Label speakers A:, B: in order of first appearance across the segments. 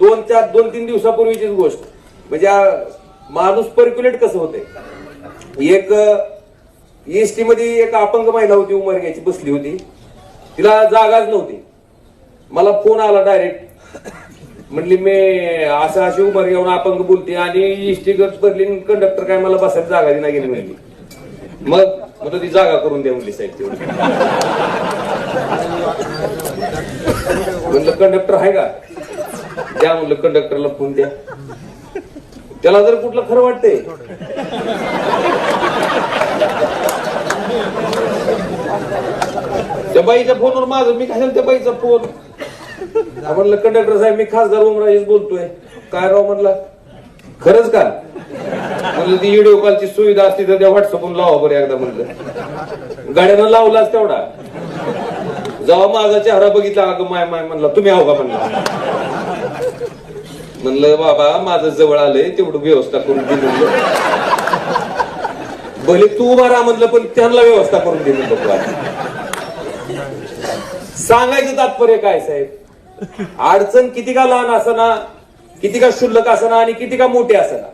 A: दोन चार दोन तीन दिवसापूर्वीचीच गोष्ट. म्हणजे माणूस पर्क्युलेट कसं होते एक एसटी मध्ये एक अपंग महिला होती उमरग्याची बसली होती. तिला जागाच नव्हती. मला फोन आला डायरेक्ट म्हटली मी असं अशी उमर घेऊन अपंग बोलते आणि एसटी गट भरली कंडक्टर काय मला बसायला जागा दिना गेली म्हणली. मग म्हणलं ती जागा करून द्या म्हणली साहेब तेवढी. म्हणलं कंडक्टर आहे का? द्या म्हणलं कंडक्टरला फोन द्या. त्याला जर कुठलं खरं वाटतंय. त्या बाईच्या फोनवर माझं मी काय त्या बाईचा फोन. म्हणलं कंडक्टर साहेब मी खासदार ओमराजेश बोलतोय. काय राव म्हणला? खरंच का? म्हणलं ती व्हिडिओ कॉलची सुविधा असती तर त्या व्हॉट्सअपवर लावा बरं एकदा म्हणलं. गाड्यानं लावलाच तेवढा. जेव्हा माझा चेहरा बघितला अगं माय माय म्हणला तुम्ही आहो का? म्हणला. म्हणलं बाबा माझं जवळ आलंय तेवढं व्यवस्था करून दे म्हणलं. भले तू उभा राहा म्हणलं पण त्यांना व्यवस्था करून दे म्हणलं सांगायचं तात्पर्य काय साहेब? अडचण किती का लहान असना किती का शुल्लक असना आणि किती का मोठी असना?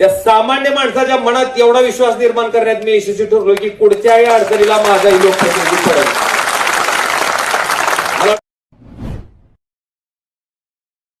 A: त्या सामान्य माणसाच्या मनात एवढा विश्वास निर्माण करण्यात मी यशस्वी ठरलो की पुढच्याही अडचणीला माझाही लोकप्रतिनिधी